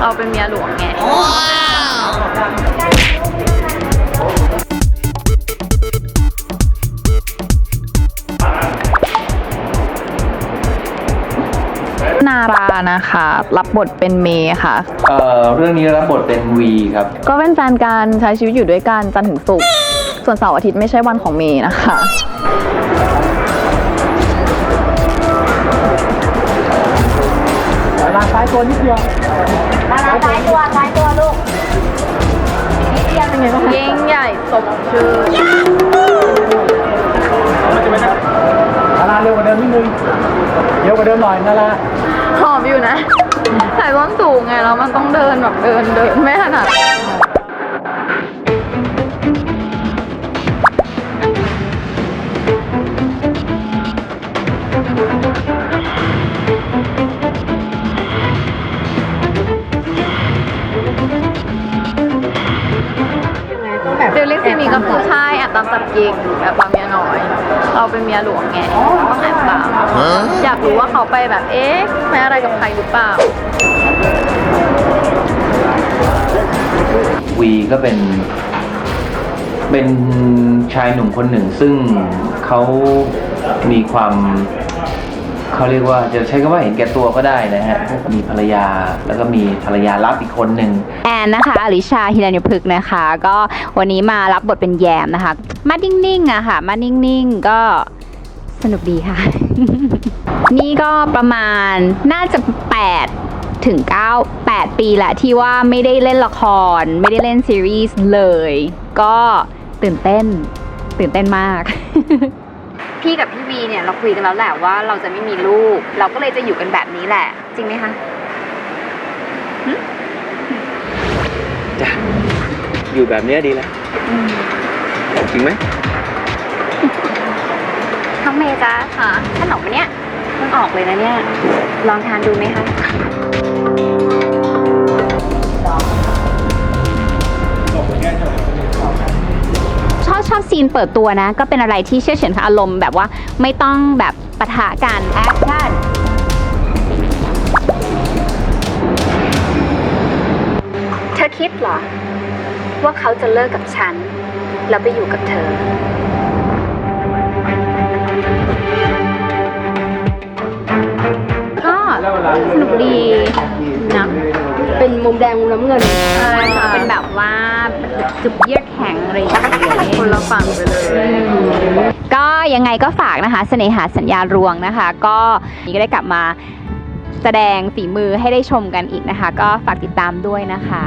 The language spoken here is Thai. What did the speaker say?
เราเป็นเมียหลวงไงนารานะคะ รับบทเป็นเมย์ค่ะ เอ่อเรื่องนี้รับบทเป็นวีครับ ก็เป็นแฟนกันใช้ชีวิตอยู่ด้วยกันจันทร์ถึงศุกร์ส่วนเสาร์อาทิตย์ไม่ใช่วันของเมย์นะคะ ลาซ้ายตัวนิดเดียวยิ่งใหญ่สมชื่อนาราเร็วกว่าเดิมนิดนึงเร็วกว่าเดิมหน่อยนาราหอมอยู่นะใส่ส้นสูงไงแล้วมันต้องเดินแบบเดินเดินไม่ถนัด มีก็คือใช่แอบตามจับกิงแอบตามเมียน้อย เราเป็นเมียหลวงไงต้องแอบตามอยากรู้ว่าเขาไปแบบเอ๊ะไปอะไรกับใครหรือเปล่าวีก็เป็น เป็นชายหนุ่มคนหนึ่งซึ่งเขามีความ เขาเรียกว่าจะใช้คำว่าเห็นแก่ตัวก็ได้นะฮะมีภรรยาแล้วก็มีภรรยารับอีกคนหนึ่งแอนนะคะอลิชาฮิรัญพฤกษ์นะคะ ก็วันนี้มารับบทเป็นแยมนะคะ มานิ่งๆอะค่ะ มานิ่งๆก็สนุกดีค่ะ นี่ก็ประมาณน่าจะ 8 ถึง 9 8 ปีแหละที่ว่าไม่ได้เล่นละคร ไม่ได้เล่นซีรีส์เลย ก็ตื่นเต้น ตื่นเต้นมาก พี่กับพี่วีเนี่ยเราคุยกันแล้วแหละว่าเราจะไม่มีลูก เราก็เลยจะอยู่กันแบบนี้แหละ จริงไหมคะอยู่แบบนี้ดีแล้วจริงไหมน้องเมย์จ้าค่ะขนมอันเนี้ยเพิ่งออกเลยนะเนี่ย ลองทานดูไหมคะ อบซีนเปิดตัวนะ ก็เป็นอะไรที่เชื่อเฉือนอารมณ์แบบว่าไม่ต้องแบบปะทะกันแอคชั่นเธอคิดเหรอ ว่าเขาจะเลิกกับฉัน แล้วไปอยู่กับเธอ ก็สนุกดีนะเป็นมุมแดงมุมน้ำเงินใช่ค่ะเป็นแบบว่าจุบเยือกแข็งอะไรอย่างเงี้ย คนละฝั่งไปเลย ก็ยังไงก็ฝากนะคะ เสน่หาสัญญารวงนะคะ ก็นี่ก็ได้กลับมาแสดงฝีมือให้ได้ชมกันอีกนะคะ ก็ฝากติดตามด้วยนะคะ